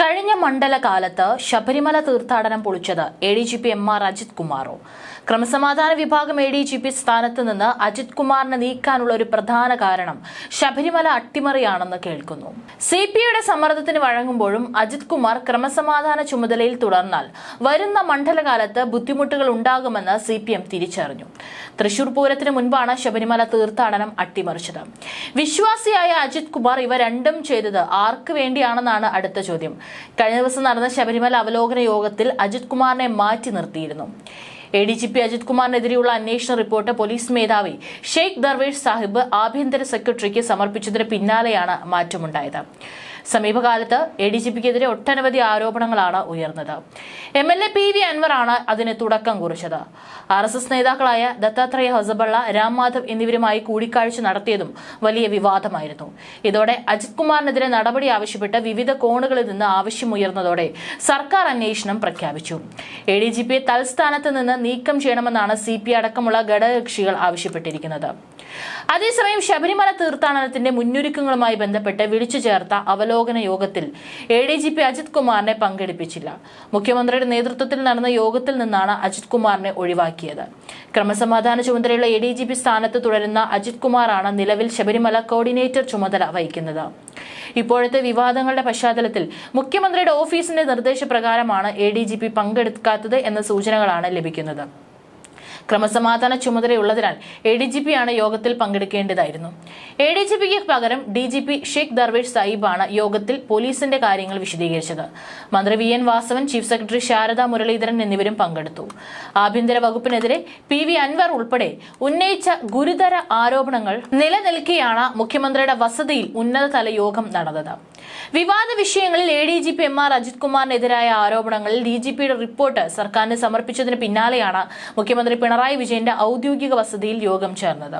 കഴിഞ്ഞ മണ്ഡലകാലത്ത് ശബരിമല തീർത്ഥാടനം പൊളിച്ചത് A D G P M R Ajith കുമാറോ. ക്രമസമാധാന വിഭാഗം എ ഡി ജി പി സ്ഥാനത്ത് നിന്ന് അജിത് കുമാറിനെ നീക്കാനുള്ള ഒരു പ്രധാന കാരണം ശബരിമല അട്ടിമറിയാണെന്ന് കേൾക്കുന്നു. സി പി ഐയുടെ സമ്മർദ്ദത്തിന് വഴങ്ങുമ്പോഴും അജിത് കുമാർ ക്രമസമാധാന ചുമതലയിൽ തുടർന്നാൽ വരുന്ന മണ്ഡലകാലത്ത് ബുദ്ധിമുട്ടുകൾ ഉണ്ടാകുമെന്ന് സി പി എം തിരിച്ചറിഞ്ഞു. തൃശൂർ പൂരത്തിന് മുൻപാണ് ശബരിമല തീർത്ഥാടനം അട്ടിമറിച്ചത്. വിശ്വാസിയായ അജിത് കുമാർ ഇവ രണ്ടും ചെയ്തത് ആർക്ക് വേണ്ടിയാണെന്നാണ് അടുത്ത ചോദ്യം. കഴിഞ്ഞ ദിവസം നടന്ന ശബരിമല അവലോകന യോഗത്തിൽ അജിത് കുമാറിനെ മാറ്റി നിർത്തിയിരുന്നു. A D G P Ajith കുമാറിനെതിരെയുള്ള അന്വേഷണ റിപ്പോർട്ട് പോലീസ് മേധാവി ഷെയ്ഖ് ദർവേഷ് സാഹിബ് ആഭ്യന്തര സെക്രട്ടറിക്ക് സമർപ്പിച്ചതിന് പിന്നാലെയാണ് മാറ്റമുണ്ടായത്. സമീപകാലത്ത് എ ഡി ജി പിക്കെതിരെ ഒട്ടനവധി ആരോപണങ്ങളാണ് ഉയർന്നത്. M L A P V അൻവറാണ് അതിന് തുടക്കം കുറിച്ചത്. ആർ എസ് എസ് നേതാക്കളായ ദത്താത്രേയ ഹൊസബള്ള രാം മാധവ് എന്നിവരുമായി കൂടിക്കാഴ്ച നടത്തിയതും വലിയ വിവാദമായിരുന്നു. ഇതോടെ അജിത് കുമാറിനെതിരെ നടപടി ആവശ്യപ്പെട്ട് വിവിധ കോണുകളിൽ നിന്ന് ആവശ്യമുയർന്നതോടെ സർക്കാർ അന്വേഷണം പ്രഖ്യാപിച്ചു. എ ഡി ജി പിയെ തൽസ്ഥാനത്ത് നിന്ന് നീക്കം ചെയ്യണമെന്നാണ് സി പി അടക്കമുള്ള ഘടകകക്ഷികൾ ആവശ്യപ്പെട്ടിരിക്കുന്നത്. അതേസമയം ശബരിമല തീർത്ഥാടനത്തിന്റെ മുന്നൊരുക്കങ്ങളുമായി ബന്ധപ്പെട്ട് വിളിച്ചു ചേർത്ത അവലോകന യോഗത്തിൽ A D G P Ajith കുമാറിനെ പങ്കെടുപ്പിച്ചില്ല. മുഖ്യമന്ത്രിയുടെ നേതൃത്വത്തിൽ നടന്ന യോഗത്തിൽ നിന്നാണ് അജിത് കുമാറിനെ ഒഴിവാക്കിയത്. ക്രമസമാധാന ചുമതലയുള്ള എ ഡി ജി പി സ്ഥാനത്ത് തുടരുന്ന അജിത് കുമാറാണ് നിലവിൽ ശബരിമല കോർഡിനേറ്റർ ചുമതല വഹിക്കുന്നത്. ഇപ്പോഴത്തെ വിവാദങ്ങളുടെ പശ്ചാത്തലത്തിൽ മുഖ്യമന്ത്രിയുടെ ഓഫീസിന്റെ നിർദ്ദേശപ്രകാരമാണ് എ ഡി ജി പി പങ്കെടുക്കാത്തത് എന്ന സൂചനകളാണ് ലഭിക്കുന്നത്. ക്രമസമാധാന ചുമതലയുള്ളതിനാൽ എ ഡി ജി പി ആണ് യോഗത്തിൽ പങ്കെടുക്കേണ്ടതായിരുന്നു. എ ഡി ജി പിക്ക് പകരം D G P Sheikh Darvesh സാഹിബാണ് യോഗത്തിൽ പോലീസിന്റെ കാര്യങ്ങൾ വിശദീകരിച്ചത്. മന്ത്രി V N Vasavan chief secretary Sharada Muraleedharan എന്നിവരും പങ്കെടുത്തു. ആഭ്യന്തര വകുപ്പിനെതിരെ പി വി അൻവർ ഉൾപ്പെടെ ഉന്നയിച്ച ഗുരുതര ആരോപണങ്ങൾ നിലനിൽക്കെയാണ് മുഖ്യമന്ത്രിയുടെ വസതിയിൽ ഉന്നതതല യോഗം നടന്നത്. വിവാദ വിഷയങ്ങളിൽ A D G P M R Ajith കുമാറിനെതിരായ ആരോപണങ്ങളിൽ ഡി ജി പിയുടെ റിപ്പോർട്ട് സർക്കാരിന് സമർപ്പിച്ചതിന് പിന്നാലെയാണ് മുഖ്യമന്ത്രി പിണറായി വിജയന്റെ ഔദ്യോഗിക വസതിയിൽ യോഗം ചേർന്നത്.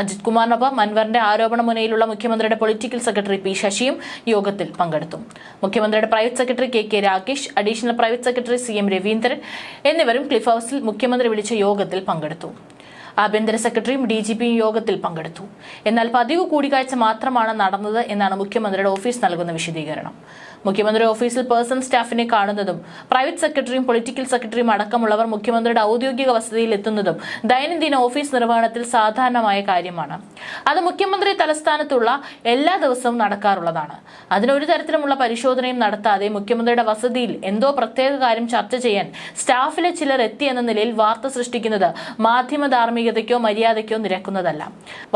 അജിത് കുമാറിനൊപ്പം അൻവറിന്റെ ആരോപണ മുനയിലുള്ള മുഖ്യമന്ത്രിയുടെ പൊളിറ്റിക്കൽ സെക്രട്ടറി പി ശശിയും യോഗത്തിൽ പങ്കെടുത്തു. മുഖ്യമന്ത്രിയുടെ private secretary K K Rakesh additional private secretary C M Raveendran എന്നിവരും ക്ലിഫ് ഹൌസിൽ മുഖ്യമന്ത്രി വിളിച്ച യോഗത്തിൽ പങ്കെടുത്തു. ആഭ്യന്തര സെക്രട്ടറിയും ഡി ജി പിയും യോഗത്തിൽ പങ്കെടുത്തു. എന്നാൽ പതിവ് കൂടിക്കാഴ്ച മാത്രമാണ് നടന്നത് എന്നാണ് മുഖ്യമന്ത്രിയുടെ ഓഫീസ് നൽകുന്ന വിശദീകരണം. മുഖ്യമന്ത്രി ഓഫീസിൽ പേഴ്സണൽ സ്റ്റാഫിനെ കാണുന്നതും പ്രൈവറ്റ് സെക്രട്ടറിയും പൊളിറ്റിക്കൽ സെക്രട്ടറിയും അടക്കമുള്ളവർ മുഖ്യമന്ത്രിയുടെ ഔദ്യോഗിക വസതിയിൽ എത്തുന്നതും ദൈനംദിന ഓഫീസ് നിർവഹണത്തിൽ സാധാരണമായ കാര്യമാണ്. അത് മുഖ്യമന്ത്രി തലസ്ഥാനത്തുള്ള എല്ലാ ദിവസവും നടക്കാറുള്ളതാണ്. അതിനൊരു തരത്തിലുമുള്ള പരിശോധനയും നടത്താതെ മുഖ്യമന്ത്രിയുടെ വസതിയിൽ എന്തോ പ്രത്യേക കാര്യം ചർച്ച ചെയ്യാൻ സ്റ്റാഫിലെ ചിലർ എത്തി എന്ന നിലയിൽ വാർത്ത സൃഷ്ടിക്കുന്നത് മാധ്യമ ധാർമ്മികതയ്ക്കോ മര്യാദയ്ക്കോ നിരക്കുന്നതല്ല.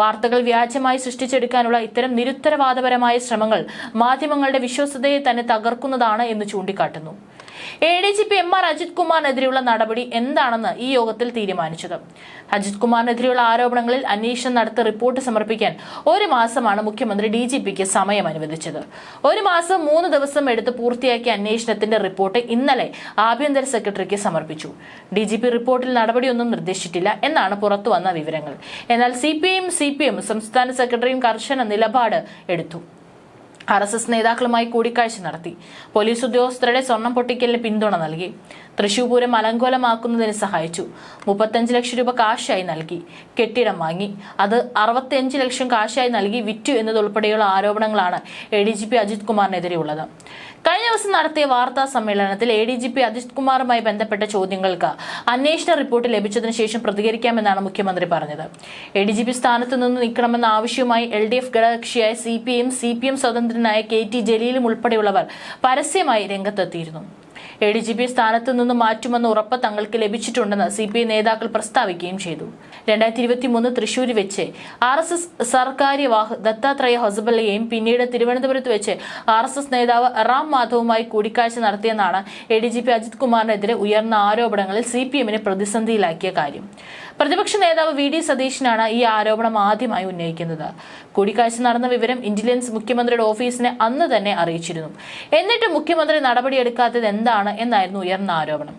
വാർത്തകൾ വ്യാജമായി സൃഷ്ടിച്ചെടുക്കാനുള്ള ഇത്തരം നിരുത്തരവാദപരമായ ശ്രമങ്ങൾ മാധ്യമങ്ങളുടെ വിശ്വസതയെ തന്നെ തകർക്കുന്നതാണ് എന്ന് ചൂണ്ടിക്കാട്ടുന്നു. A D G P M R Ajith കുമാറിനെതിരെയുള്ള നടപടി എന്താണെന്ന് ഈ യോഗത്തിൽ തീരുമാനിച്ചത്. അജിത് കുമാറിനെതിരെയുള്ള ആരോപണങ്ങളിൽ അന്വേഷണം നടത്തി റിപ്പോർട്ട് സമർപ്പിക്കാൻ ഒരു മാസമാണ് മുഖ്യമന്ത്രി ഡി ജി പിക്ക് സമയം അനുവദിച്ചത്. ഒരു മാസം മൂന്ന് ദിവസം എടുത്ത് പൂർത്തിയാക്കിയ അന്വേഷണത്തിന്റെ റിപ്പോർട്ട് ഇന്നലെ ആഭ്യന്തര സെക്രട്ടറിക്ക് സമർപ്പിച്ചു. ഡി ജി പി റിപ്പോർട്ടിൽ നടപടിയൊന്നും നിർദ്ദേശിച്ചിട്ടില്ല എന്നാണ് പുറത്തുവന്ന വിവരങ്ങൾ. എന്നാൽ C P C P M സംസ്ഥാന സെക്രട്ടറിയും കർശന നിലപാട് എടുത്തു. ആർ എസ് എസ് നേതാക്കളുമായി കൂടിക്കാഴ്ച നടത്തി. പോലീസ് ഉദ്യോഗസ്ഥരുടെ സ്വർണം പൊട്ടിക്കലിന് പിന്തുണ നൽകി. തൃശൂർ പൂരം അലങ്കോലമാക്കുന്നതിന് സഹായിച്ചു. മുപ്പത്തഞ്ച് ലക്ഷം രൂപ കാശായി നൽകി. കെട്ടിടം വാങ്ങി. അത് അറുപത്തിയഞ്ച് ലക്ഷം കാശായി നൽകി വിറ്റു എന്നതുൾപ്പെടെയുള്ള ആരോപണങ്ങളാണ് A D G P Ajith കുമാറിനെതിരെയുള്ളത്. കഴിഞ്ഞ ദിവസം നടത്തിയ വാർത്താ സമ്മേളനത്തിൽ A D G P Ajith കുമാറുമായി ബന്ധപ്പെട്ട ചോദ്യങ്ങൾക്ക് അന്വേഷണ റിപ്പോർട്ട് ലഭിച്ചതിന് ശേഷം പ്രതികരിക്കാമെന്നാണ് മുഖ്യമന്ത്രി പറഞ്ഞത്. എ ഡി ജി പി സ്ഥാനത്ത് നിന്ന് നീക്കണമെന്ന ആവശ്യവുമായി L D F ഘടകകക്ഷിയായ C P M C P M സ്വതന്ത്രനായ K T ജലീലും ഉൾപ്പെടെയുള്ളവർ പരസ്യമായി രംഗത്തെത്തിയിരുന്നു. എ ഡി ജി പി സ്ഥാനത്ത് നിന്ന് മാറ്റുമെന്ന ഉറപ്പ് തങ്ങൾക്ക് ലഭിച്ചിട്ടുണ്ടെന്ന് സി പി ഐ നേതാക്കൾ പ്രസ്താവിക്കുകയും ചെയ്തു. രണ്ടായിരത്തി ഇരുപത്തി മൂന്ന് തൃശൂരിൽ വെച്ച് R S S Sarkaryavah Dattatreya ഹൊസബല്ലയെയും പിന്നീട് തിരുവനന്തപുരത്ത് വെച്ച് ആർ എസ് എസ് നേതാവ് റാം മാധവുമായി കൂടിക്കാഴ്ച നടത്തിയെന്നാണ് A D G P Ajith കുമാറിനെതിരെ ഉയർന്ന ആരോപണങ്ങളിൽ സി പി എമ്മിനെ പ്രതിസന്ധിയിലാക്കിയ കാര്യം. പ്രതിപക്ഷ നേതാവ് വി ഡി സതീശനാണ് ഈ ആരോപണം ആദ്യമായി ഉന്നയിക്കുന്നത്. കൂടിക്കാഴ്ച നടന്ന വിവരം ഇന്റലിജൻസ് മുഖ്യമന്ത്രിയുടെ ഓഫീസിനെ അന്ന് തന്നെ അറിയിച്ചിരുന്നു. എന്നിട്ട് മുഖ്യമന്ത്രി നടപടിയെടുക്കാത്തത് എന്താണ് എന്നായിരുന്നു ഉയർന്ന ആരോപണം.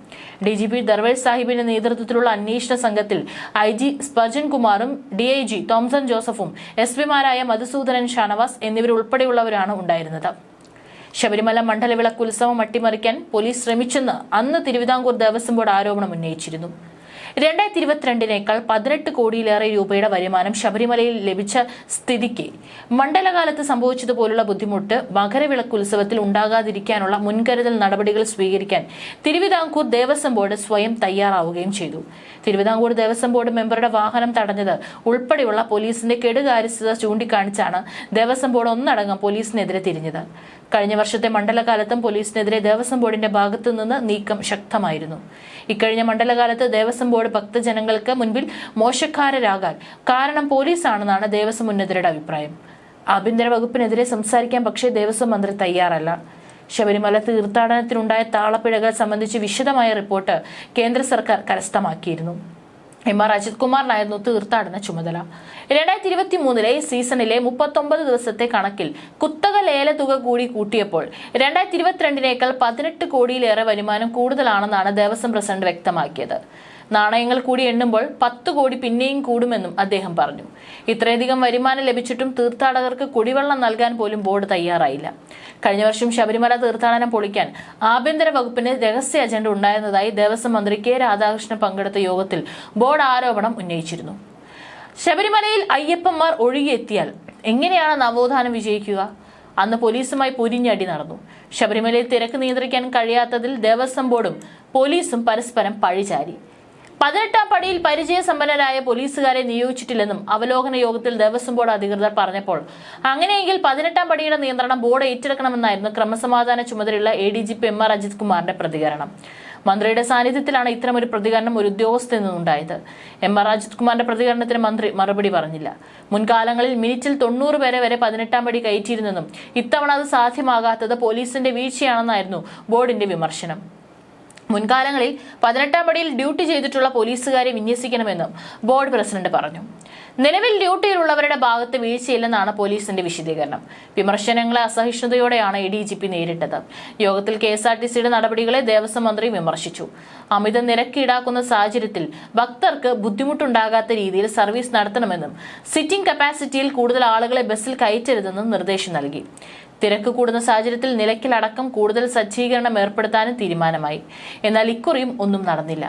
ഡി ജി പി ദർവേഷ് സാഹിബിന്റെ നേതൃത്വത്തിലുള്ള അന്വേഷണ സംഘത്തിൽ ഐ ജി സ്പർജൻ കുമാറും ഡി ഐ ജി തോംസൺ ജോസഫും എസ് പിമാരായ മധുസൂദനൻ ഷാനവാസ് എന്നിവരുൾപ്പെടെയുള്ളവരാണ് ഉണ്ടായിരുന്നത്. ശബരിമല മണ്ഡലവിളക്ക് ഉത്സവം അട്ടിമറിക്കാൻ പോലീസ് ശ്രമിച്ചെന്ന് അന്ന് തിരുവിതാംകൂർ ദേവസ്വം ബോർഡ് ആരോപണം ഉന്നയിച്ചിരുന്നു. രണ്ടായിരത്തി ഇരുപത്തിരണ്ടിനേക്കാൾ പതിനെട്ട് കോടിയിലേറെ രൂപയുടെ വരുമാനം ശബരിമലയിൽ ലഭിച്ച സ്ഥിതിക്ക്. മണ്ഡലകാലത്ത് സംഭവിച്ചതുപോലുള്ള ബുദ്ധിമുട്ട് മകരവിളക്ക് ഉത്സവത്തിൽ ഉണ്ടാകാതിരിക്കാനുള്ള മുൻകരുതൽ നടപടികൾ സ്വീകരിക്കാൻ തിരുവിതാംകൂർ ദേവസ്വം ബോർഡ് സ്വയം തയ്യാറാവുകയും ചെയ്തു. തിരുവിതാംകൂർ ദേവസ്വം ബോർഡ് മെമ്പറുടെ വാഹനം തടഞ്ഞത് ഉൾപ്പെടെയുള്ള പോലീസിന്റെ കെടുകാര്യസ്ഥത ചൂണ്ടിക്കാണിച്ചാണ് ദേവസ്വം ബോർഡ് ഒന്നടങ്കം പോലീസിനെതിരെ തിരിഞ്ഞത്. കഴിഞ്ഞ വർഷത്തെ മണ്ഡലകാലത്തും പോലീസിനെതിരെ ദേവസ്വം ബോർഡിന്റെ ഭാഗത്തുനിന്ന് നീക്കം ശക്തമായിരുന്നു. ഇക്കഴിഞ്ഞ മണ്ഡലകാലത്ത് ദേവസ്വം ബോർഡ് ഭക്തജനങ്ങൾക്ക് മുൻപിൽ മോശക്കാരരാകാൻ കാരണം പോലീസാണെന്നാണ് ദേവസ്വം ഉന്നതരുടെ അഭിപ്രായം. ആഭ്യന്തര വകുപ്പിനെതിരെ സംസാരിക്കാൻ പക്ഷേ ദേവസ്വം മന്ത്രി തയ്യാറല്ല. ശബരിമല തീർത്ഥാടനത്തിനുണ്ടായ താളപ്പിഴകൾ സംബന്ധിച്ച് വിശദമായ റിപ്പോർട്ട് കേന്ദ്ര സർക്കാർ കരസ്ഥമാക്കിയിരുന്നു. എം ആർ അജിത് കുമാറിനായിരുന്നു തീർത്ഥാടന ചുമതല. രണ്ടായിരത്തി ഇരുപത്തി മൂന്നിലെ സീസണിലെ മുപ്പത്തൊമ്പത് ദിവസത്തെ കണക്കിൽ കുത്തക ലേല തുക കൂടി കൂട്ടിയപ്പോൾ രണ്ടായിരത്തി ഇരുപത്തിരണ്ടിനേക്കാൾ പതിനെട്ട് കോടിയിലേറെ വരുമാനം കൂടുതലാണെന്നാണ് ദേവസ്വം പ്രസിഡന്റ് വ്യക്തമാക്കിയത്. നാണയങ്ങൾ കൂടി എണ്ണുമ്പോൾ പത്ത് കോടി പിന്നെയും കൂടുമെന്നും അദ്ദേഹം പറഞ്ഞു. ഇത്രയധികം വരുമാനം ലഭിച്ചിട്ടും തീർത്ഥാടകർക്ക് കുടിവെള്ളം നൽകാൻ പോലും ബോർഡ് തയ്യാറായില്ല. കഴിഞ്ഞ വർഷം ശബരിമല തീർത്ഥാടനം പൊളിക്കാൻ ആഭ്യന്തര വകുപ്പിന് രഹസ്യ അജണ്ട ഉണ്ടായിരുന്നതായി ദേവസ്വം മന്ത്രി കെ രാധാകൃഷ്ണൻ പങ്കെടുത്ത യോഗത്തിൽ ബോർഡ് ആരോപണം ഉന്നയിച്ചിരുന്നു. ശബരിമലയിൽ അയ്യപ്പന്മാർ ഒഴുകിയെത്തിയാൽ എങ്ങനെയാണ് നവോത്ഥാനം വിജയിക്കുക? അന്ന് പോലീസുമായി പൊരിഞ്ഞടി നടന്നു. ശബരിമലയിൽ തിരക്ക് നിയന്ത്രിക്കാൻ കഴിയാത്തതിൽ ദേവസ്വം ബോർഡും പോലീസും പരസ്പരം പഴിചാരി. പതിനെട്ടാം പടിയിൽ പരിചയസമ്പന്നരായ പോലീസുകാരെ നിയോഗിച്ചിട്ടില്ലെന്നും അവലോകന യോഗത്തിൽ ദേവസ്വം ബോർഡ് അധികൃതർ പറഞ്ഞപ്പോൾ. അങ്ങനെയെങ്കിൽ പതിനെട്ടാം പടിയുടെ നിയന്ത്രണം ബോർഡ് ഏറ്റെടുക്കണമെന്നായിരുന്നു ക്രമസമാധാന ചുമതലയുള്ള A D G P M R Ajith കുമാറിന്റെ പ്രതികരണം. മന്ത്രിയുടെ സാന്നിധ്യത്തിലാണ് ഇത്തരമൊരു പ്രതികരണം ഒരു ഉദ്യോഗസ്ഥയിൽ നിന്നുണ്ടായത്. എം ആർ അജിത് കുമാറിന്റെ പ്രതികരണത്തിന് മന്ത്രി മറുപടി പറഞ്ഞില്ല. മുൻകാലങ്ങളിൽ മിനിറ്റിൽ തൊണ്ണൂറ് പേരെ വരെ പതിനെട്ടാം പടി കയറ്റിയിരുന്നെന്നും ഇത്തവണ അത് സാധ്യമാകാത്തത് പോലീസിന്റെ വീഴ്ചയാണെന്നായിരുന്നു ബോർഡിന്റെ വിമർശനം. മുൻകാലങ്ങളിൽ പതിനെട്ടാം പടിയിൽ ഡ്യൂട്ടി ചെയ്തിട്ടുള്ള പോലീസുകാരെ വിന്യസിക്കണമെന്നും ബോർഡ് പ്രസിഡന്റ് പറഞ്ഞു. നിലവിൽ ഡ്യൂട്ടിയിലുള്ളവരുടെ ഭാഗത്ത് വീഴ്ചയില്ലെന്നാണ് പോലീസിന്റെ വിശദീകരണം. വിമർശനങ്ങളെ അസഹിഷ്ണുതയോടെയാണ് എ ഡി ജി പി നേരിട്ടത്. യോഗത്തിൽ കെ എസ് ആർ ടി സിയുടെ നടപടികളെ ദേവസ്വം മന്ത്രി വിമർശിച്ചു. അമിത നിരക്ക് ഈടാക്കുന്ന സാഹചര്യത്തിൽ ഭക്തർക്ക് ബുദ്ധിമുട്ടുണ്ടാകാത്ത രീതിയിൽ സർവീസ് നടത്തണമെന്നും സിറ്റിംഗ് കപ്പാസിറ്റിയിൽ കൂടുതൽ ആളുകളെ ബസ്സിൽ കയറ്റരുതെന്നും നിർദ്ദേശം നൽകി. തിരക്ക് കൂടുന്ന സാഹചര്യത്തിൽ നിലയ്ക്കലടക്കം കൂടുതൽ സജ്ജീകരണം ഏർപ്പെടുത്താനും തീരുമാനമായി. എന്നാൽ ഇക്കുറിയും ഒന്നും നടന്നില്ല.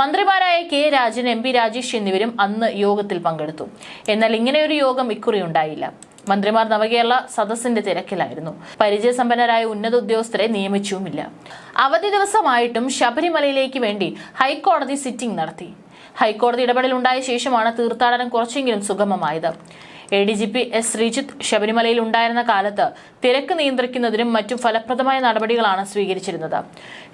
മന്ത്രിമാരായ K Rajan M P Rajesh എന്നിവരും അന്ന് യോഗത്തിൽ പങ്കെടുത്തു. എന്നാൽ ഇങ്ങനെയൊരു യോഗം ഇക്കുറി ഉണ്ടായില്ല. മന്ത്രിമാർ നവകേരള സദസ്സിന്റെ തിരക്കിലായിരുന്നു. പരിചയസമ്പന്നരായ ഉന്നത ഉദ്യോഗസ്ഥരെ നിയമിച്ചുമില്ല. അവധി ദിവസമായിട്ടും ശബരിമലയിലേക്ക് വേണ്ടി ഹൈക്കോടതി സിറ്റിംഗ് നടത്തി. ഹൈക്കോടതി ഇടപെടലുണ്ടായ ശേഷമാണ് തീർത്ഥാടനം കുറച്ചെങ്കിലും സുഗമമായത്. A D G P S Sreejith ശബരിമലയിൽ ഉണ്ടായിരുന്ന കാലത്ത് തിരക്ക് നിയന്ത്രിക്കുന്നതിനും മറ്റും ഫലപ്രദമായ നടപടികളാണ് സ്വീകരിച്ചിരുന്നത്.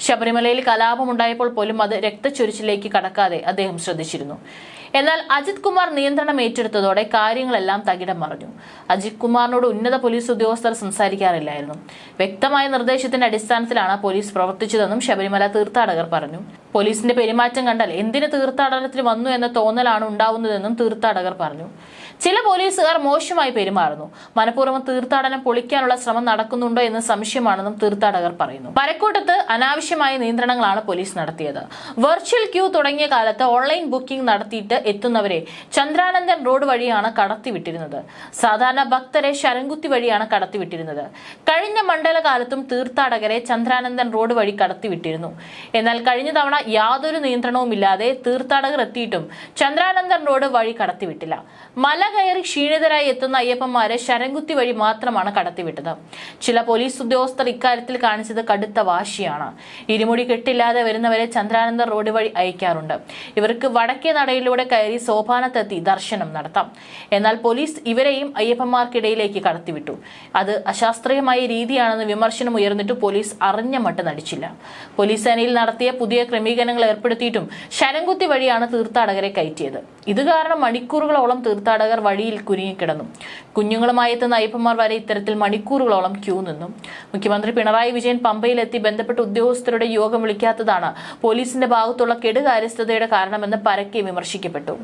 ശബരിമലയിൽ കലാപമുണ്ടായപ്പോൾ പോലും അത് രക്തച്ചൊരിച്ചിലേക്ക് കടക്കാതെ അദ്ദേഹം ശ്രദ്ധിച്ചിരുന്നു. എന്നാൽ അജിത് കുമാർ നിയന്ത്രണം ഏറ്റെടുത്തതോടെ കാര്യങ്ങളെല്ലാം തകിടം മറിഞ്ഞു. അജിത് കുമാറിനോട് ഉന്നത പോലീസ് ഉദ്യോഗസ്ഥർ സംസാരിക്കാറില്ലായിരുന്നു. വ്യക്തമായ നിർദ്ദേശത്തിന്റെ അടിസ്ഥാനത്തിലാണ് പോലീസ് പ്രവർത്തിച്ചതെന്നും ശബരിമല തീർത്ഥാടകർ പറഞ്ഞു. പോലീസിന്റെ പെരുമാറ്റം കണ്ടാൽ എന്തിന് തീർത്ഥാടനത്തിന് വന്നു എന്ന തോന്നലാണ് ഉണ്ടാവുന്നതെന്നും തീർത്ഥാടകർ പറഞ്ഞു. ചില പോലീസുകാർ മോശമായി പെരുമാറുന്നു. മനഃപൂർവം തീർത്ഥാടനം പൊളിക്കാനുള്ള ശ്രമം നടക്കുന്നുണ്ടോ എന്ന് സംശയമാണെന്നും തീർത്ഥാടകർ പറയുന്നു. പരക്കൂട്ടത്ത് അനാവശ്യമായ നിയന്ത്രണങ്ങളാണ് പോലീസ് നടത്തിയത്. വെർച്വൽ ക്യൂ തുടങ്ങിയ കാലത്ത് ഓൺലൈൻ ബുക്കിംഗ് നടത്തിയിട്ട് എത്തുന്നവരെ ചന്ദ്രാനന്ദൻ റോഡ് വഴിയാണ് കടത്തിവിട്ടിരുന്നത്. സാധാരണ ഭക്തരെ ശരംകുത്തി വഴിയാണ് കടത്തിവിട്ടിരുന്നത്. കഴിഞ്ഞ മണ്ഡലകാലത്തും തീർത്ഥാടകരെ ചന്ദ്രാനന്ദൻ റോഡ് വഴി കടത്തിവിട്ടിരുന്നു. എന്നാൽ കഴിഞ്ഞ തവണ യാതൊരു നിയന്ത്രണവുമില്ലാതെ തീർത്ഥാടകർ എത്തിയിട്ടും ചന്ദ്രാനന്ദൻ റോഡ് വഴി കടത്തിവിട്ടില്ല. മല കയറി ക്ഷീണിതരായി എത്തുന്ന അയ്യപ്പന്മാരെ ശരംകുത്തി വഴി മാത്രമാണ് കടത്തിവിട്ടത്. ചില പോലീസ് ഉദ്യോഗസ്ഥർ ഇക്കാര്യത്തിൽ കാണിച്ചത് കടുത്ത വാശിയാണ്. ഇരുമുടി കെട്ടില്ലാതെ വരുന്നവരെ ചന്ദ്രാനന്ദ റോഡ് വഴി അയക്കാറുണ്ട്. ഇവർക്ക് വടക്കേ നടയിലൂടെ കയറി സോപാനത്തെത്തി ദർശനം നടത്താം. എന്നാൽ പോലീസ് ഇവരെയും അയ്യപ്പന്മാർക്കിടയിലേക്ക് കടത്തിവിട്ടു. അത് അശാസ്ത്രീയമായ രീതിയാണെന്ന് വിമർശനം ഉയർന്നിട്ട് പോലീസ് അറിഞ്ഞ മട്ട് നടിച്ചില്ല. പോലീസ് സേനയിൽ നടത്തിയ പുതിയ ക്രമീകരണങ്ങൾ ഏർപ്പെടുത്തിയിട്ടും ശരംകുത്തി വഴിയാണ് തീർത്ഥാടകരെ കയറ്റിയത്. ഇത് കാരണം മണിക്കൂറുകളോളം തീർത്ഥാടകർ വഴിയിൽ കുരുങ്ങിക്കിടന്നു. കുഞ്ഞുങ്ങളുമായി എത്തുന്ന അയ്യപ്പന്മാർ വരെ ഇത്തരത്തിൽ മണിക്കൂറുകളോളം ക്യൂ നിന്നു. മുഖ്യമന്ത്രി പിണറായി വിജയൻ പമ്പയിലെത്തി ബന്ധപ്പെട്ട ഉദ്യോഗസ്ഥരുടെ യോഗം വിളിക്കാത്തതാണ് പോലീസിന്റെ ഭാഗത്തുള്ള കെടുകാര്യസ്ഥതയുടെ കാരണമെന്ന് പരക്കെ വിമർശിക്കപ്പെട്ടു.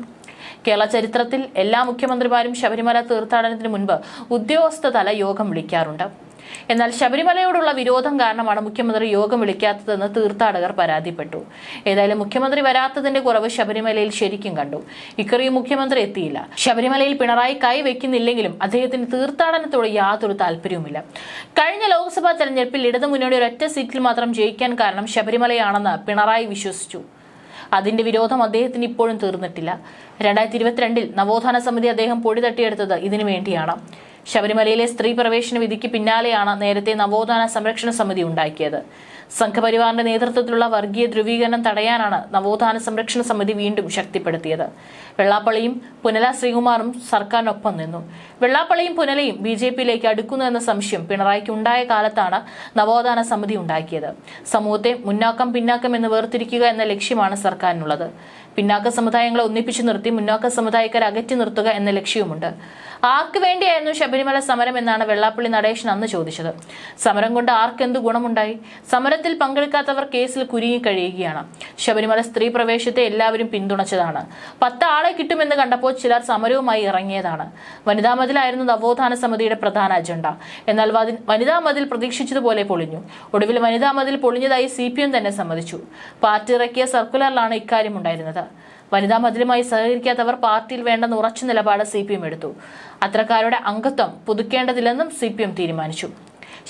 കേരള ചരിത്രത്തിൽ എല്ലാ മുഖ്യമന്ത്രിമാരും ശബരിമല തീർത്ഥാടനത്തിന് മുൻപ് ഉദ്യോഗസ്ഥതല യോഗം വിളിക്കാറുണ്ട്. എന്നാൽ ശബരിമലയോടുള്ള വിരോധം കാരണമാണ് മുഖ്യമന്ത്രി യോഗം വിളിക്കാത്തതെന്ന് തീർത്ഥാടകർ പരാതിപ്പെട്ടു. ഏതായാലും മുഖ്യമന്ത്രി വരാത്തതിന്റെ കുറവ് ശബരിമലയിൽ ശരിക്കും കണ്ടു. ഇക്കറിയും മുഖ്യമന്ത്രി എത്തിയില്ല. ശബരിമലയിൽ പിണറായി കൈ വെക്കുന്നില്ലെങ്കിലും അദ്ദേഹത്തിന് തീർത്ഥാടനത്തോട് യാതൊരു താല്പര്യവുമില്ല. കഴിഞ്ഞ ലോക്സഭാ തെരഞ്ഞെടുപ്പിൽ ഇടതുമുന്നണി ഒരൊറ്റ സീറ്റിൽ മാത്രം ജയിക്കാൻ കാരണം ശബരിമലയാണെന്ന് പിണറായി വിശ്വസിച്ചു. അതിന്റെ വിരോധം അദ്ദേഹത്തിന് ഇപ്പോഴും തീർന്നിട്ടില്ല. രണ്ടായിരത്തി ഇരുപത്തിരണ്ടിൽ നവോത്ഥാന സമിതി അദ്ദേഹം പൊടി തട്ടിയെടുത്തത് ഇതിനു വേണ്ടിയാണ്. ശബരിമലയിലെ സ്ത്രീ പ്രവേശന വിധിക്ക് പിന്നാലെയാണ് നേരത്തെ നവോത്ഥാന സംരക്ഷണ സമിതി ഉണ്ടാക്കിയത്. സംഘപരിവാറിന്റെ നേതൃത്വത്തിലുള്ള വർഗീയ ധ്രുവീകരണം തടയാനാണ് നവോത്ഥാന സംരക്ഷണ സമിതി വീണ്ടും ശക്തിപ്പെടുത്തിയത്. വെള്ളാപ്പള്ളിയും പുനല ശ്രീകുമാറും സർക്കാരിനൊപ്പം നിന്നു. വെള്ളാപ്പള്ളിയും പുനലയും ബി ജെ പിയിലേക്ക് അടുക്കുന്നു എന്ന സംശയം പിണറായിക്ക് ഉണ്ടായ കാലത്താണ് നവോത്ഥാന സമിതി ഉണ്ടാക്കിയത്. സമൂഹത്തെ മുന്നാക്കം പിന്നാക്കം എന്ന് വേർതിരിക്കുക എന്ന ലക്ഷ്യമാണ് സർക്കാരിനുള്ളത്. പിന്നാക്ക സമുദായങ്ങളെ ഒന്നിപ്പിച്ചു നിർത്തി മുന്നാക്ക സമുദായക്കാരെ അകറ്റി നിർത്തുക എന്ന ലക്ഷ്യവുമുണ്ട്. ആർക്ക് വേണ്ടിയായിരുന്നു ശബരിമല സമരം എന്നാണ് വെള്ളാപ്പള്ളി നടേശൻ അന്ന് ചോദിച്ചത്. സമരം കൊണ്ട് ആർക്കെന്ത് ഗുണമുണ്ടായി? സമരത്തിൽ പങ്കെടുക്കാത്തവർ കേസിൽ കുരുങ്ങി കഴിയുകയാണ്. ശബരിമല സ്ത്രീ പ്രവേശത്തെ എല്ലാവരും പിന്തുണച്ചതാണ്. പത്ത് ആളെ കിട്ടുമെന്ന് കണ്ടപ്പോൾ ചിലർ സമരവുമായി ഇറങ്ങിയതാണ്. വനിതാ മതിലായിരുന്നു നവോത്ഥാന സമിതിയുടെ പ്രധാന അജണ്ട. എന്നാൽ വനിതാ മതിൽ പ്രതീക്ഷിച്ചതുപോലെ പൊളിഞ്ഞു. ഒടുവിൽ വനിതാ മതിൽ പൊളിഞ്ഞതായി സി പി എം തന്നെ സമ്മതിച്ചു. പാർട്ടി ഇറക്കിയ സർക്കുലറിലാണ് ഇക്കാര്യം ഉണ്ടായിരുന്നത്. വനിതാ മതിലുമായി സഹകരിക്കാത്തവർ പാർട്ടിയിൽ വേണ്ടെന്ന് ഉറച്ച നിലപാട് സി പി എം എടുത്തു. അത്തരക്കാരുടെ അംഗത്വം പുതുക്കേണ്ടതില്ലെന്നും സി പി എം തീരുമാനിച്ചു.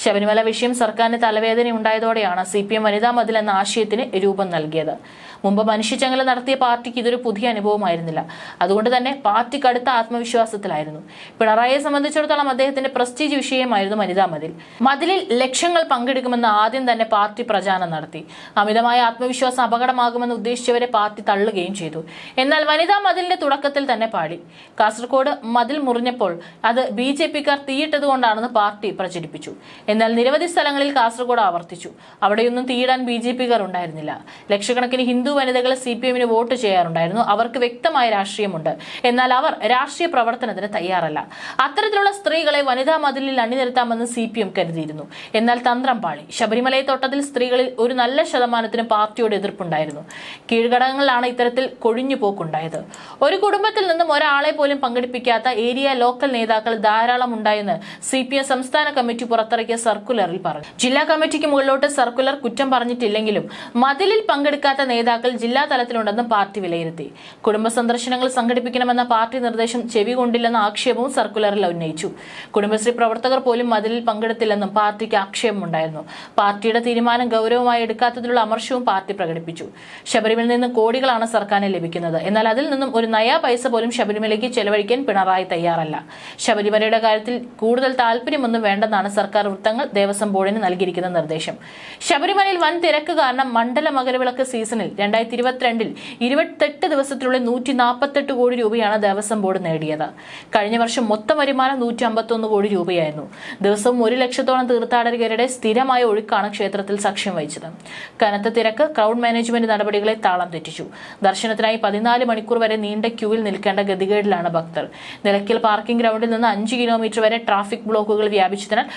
ശബരിമല വിഷയം സർക്കാരിന് തലവേദന ഉണ്ടായതോടെയാണ് സി പി എം വനിതാ മതിൽ എന്ന ആശയത്തിന് രൂപം നൽകിയത്. മുമ്പ് മനുഷ്യച്ചങ്ങല നടത്തിയ പാർട്ടിക്ക് ഇതൊരു പുതിയ അനുഭവമായിരുന്നില്ല. അതുകൊണ്ട് തന്നെ പാർട്ടി കടുത്ത ആത്മവിശ്വാസത്തിലായിരുന്നു. പിണറായിയെ സംബന്ധിച്ചിടത്തോളം അദ്ദേഹത്തിന്റെ പ്രസ്റ്റീജ് വിഷയമായിരുന്നു വനിതാ മതിൽ. മതിലിൽ ലക്ഷങ്ങൾ പങ്കെടുക്കുമെന്ന് ആദ്യം തന്നെ പാർട്ടി പ്രചാരണം നടത്തി. അമിതമായ ആത്മവിശ്വാസം അപകടമാകുമെന്ന് ഉദ്ദേശിച്ചവരെ പാർട്ടി തള്ളുകയും ചെയ്തു. എന്നാൽ വനിതാ മതിലിന്റെ തുടക്കത്തിൽ തന്നെ പാടി. കാസർഗോഡ് മതിൽ മുറിഞ്ഞപ്പോൾ അത് ബി ജെ പിക്കാർ തീയിട്ടതുകൊണ്ടാണെന്ന് പാർട്ടി പ്രചരിപ്പിച്ചു. എന്നാൽ നിരവധി സ്ഥലങ്ങളിൽ കാസർഗോഡ് ആവർത്തിച്ചു. അവിടെയൊന്നും തീടാൻ ബി ജെ പിക്കാർ ഉണ്ടായിരുന്നില്ല. ലക്ഷക്കണക്കിന് ഹിന്ദു വനിതകൾ സി പി എമ്മിന് വോട്ട് ചെയ്യാറുണ്ടായിരുന്നു. അവർക്ക് വ്യക്തമായ രാഷ്ട്രീയമുണ്ട്. എന്നാൽ അവർ രാഷ്ട്രീയ പ്രവർത്തനത്തിന് തയ്യാറല്ല. അത്തരത്തിലുള്ള സ്ത്രീകളെ വനിതാ മതിലിൽ അണിനിരത്താമെന്ന് സി പി എം കരുതിയിരുന്നു. എന്നാൽ തന്ത്രം പാളി. ശബരിമലയെ തോട്ടത്തിൽ സ്ത്രീകളിൽ ഒരു നല്ല ശതമാനത്തിന് പാർട്ടിയോട് എതിർപ്പുണ്ടായിരുന്നു. കീഴ്ഘടകങ്ങളിലാണ് ഇത്തരത്തിൽ കൊഴിഞ്ഞു പോക്കുണ്ടായത്. ഒരു കുടുംബത്തിൽ നിന്നും ഒരാളെ പോലും പങ്കെടുപ്പിക്കാത്ത ഏരിയ ലോക്കൽ നേതാക്കൾ ധാരാളം ഉണ്ടായെന്ന് സി പി എം സംസ്ഥാന കമ്മിറ്റി പുറത്തിറക്കിയ സർക്കുലറിൽ പറഞ്ഞു. ജില്ലാ കമ്മിറ്റിക്ക് മുകളിലോട്ട് സർക്കുലർ കുറ്റം പറഞ്ഞിട്ടില്ലെങ്കിലും മതിലിൽ പങ്കെടുക്കാത്ത നേതാക്കൾ ജില്ലാ തലത്തിലുണ്ടെന്ന് പാർട്ടി വിലയിരുത്തി. കുടുംബ സന്ദർശനങ്ങൾ സംഘടിപ്പിക്കണമെന്ന പാർട്ടി നിർദ്ദേശം ചെവി കൊണ്ടില്ലെന്ന ആക്ഷേപവും സർക്കുലറിൽ ഉന്നയിച്ചു. കുടുംബശ്രീ പ്രവർത്തകർ പോലും മതിലിൽ പങ്കെടുത്തില്ലെന്നും പാർട്ടിക്ക് ആക്ഷേപമുണ്ടായിരുന്നു. പാർട്ടിയുടെ തീരുമാനം ഗൗരവമായി എടുക്കാത്തതിലുള്ള അമർഷവും പാർട്ടി പ്രകടിപ്പിച്ചു. ശബരിമലയിൽ നിന്ന് കോടികളാണ് സർക്കാരിന് ലഭിക്കുന്നത്. എന്നാൽ അതിൽ നിന്നും ഒരു നയാ പൈസ പോലും ശബരിമലയ്ക്ക് ചെലവഴിക്കാൻ പിണറായി തയ്യാറല്ല. ശബരിമലയുടെ കാര്യത്തിൽ കൂടുതൽ താല്പര്യമൊന്നും വേണ്ടെന്നാണ് സർക്കാർ വൃത്തങ്ങൾ ദേവസ്വം ബോർഡിന് നൽകിയിരിക്കുന്ന നിർദ്ദേശം. ശബരിമലയിൽ വൻ തിരക്ക് കാരണം മണ്ഡല മകരവിളക്ക് സീസണിൽ രണ്ടായിരത്തി ഇരുപത്തിരണ്ടിൽ ഇരുപത്തെട്ട് ദിവസത്തിനുള്ളിൽ നൂറ്റി നാൽപ്പത്തെട്ട് കോടി രൂപയാണ് ദേവസ്വം ബോർഡ് നേടിയത്. കഴിഞ്ഞ വർഷം മൊത്തം വരുമാനം നൂറ്റി അമ്പത്തൊന്ന് കോടി രൂപയായിരുന്നു. ദിവസവും ഒരു ലക്ഷത്തോളം തീർത്ഥാടകരുടെ സ്ഥിരമായ ഒഴുക്കാണ് ക്ഷേത്രത്തിൽ സാക്ഷ്യം വഹിച്ചത്. കനത്ത തിരക്ക് ക്രൗഡ് മാനേജ്മെന്റ് നടപടികളെ താളം തെറ്റിച്ചു. ദർശനത്തിനായി പതിനാല് മണിക്കൂർ വരെ നീണ്ട ക്യൂവിൽ നിൽക്കേണ്ട ഗതികേടിലാണ് ഭക്തർ. നിലയ്ക്കൽ പാർക്കിംഗ് ഗ്രൗണ്ടിൽ നിന്ന് അഞ്ച് കിലോമീറ്റർ വരെ ട്രാഫിക് ബ്ലോക്കുകൾ വ്യാപിച്ചതിനാൽ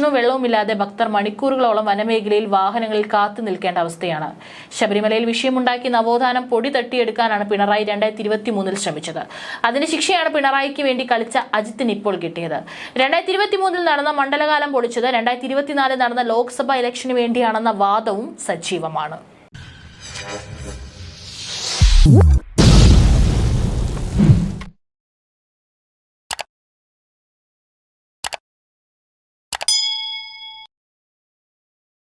ഭക്ഷണവും വെള്ളവുമില്ലാതെ ഭക്തർ മണിക്കൂറുകളോളം വനമേഖലയിൽ വാഹനങ്ങളിൽ കാത്തു നിൽക്കേണ്ട അവസ്ഥയാണ്. ശബരിമലയിൽ വിഷയമുണ്ടാക്കി നവോത്ഥാനം പൊടി തട്ടിയെടുക്കാനാണ് പിണറായി രണ്ടായിരത്തി ഇരുപത്തി മൂന്നിൽ ശ്രമിച്ചത്. അതിന് ശിക്ഷയാണ് പിണറായിക്ക് വേണ്ടി കളിച്ച അജിത്തിന് ഇപ്പോൾ കിട്ടിയത്. രണ്ടായിരത്തി ഇരുപത്തി മൂന്നിൽ നടന്ന മണ്ഡലകാലം പൊളിച്ചത് രണ്ടായിരത്തി ഇരുപത്തിനാലിൽ നടന്ന ലോക്സഭാ ഇലക്ഷന് വേണ്ടിയാണെന്ന വാദവും സജീവമാണ്.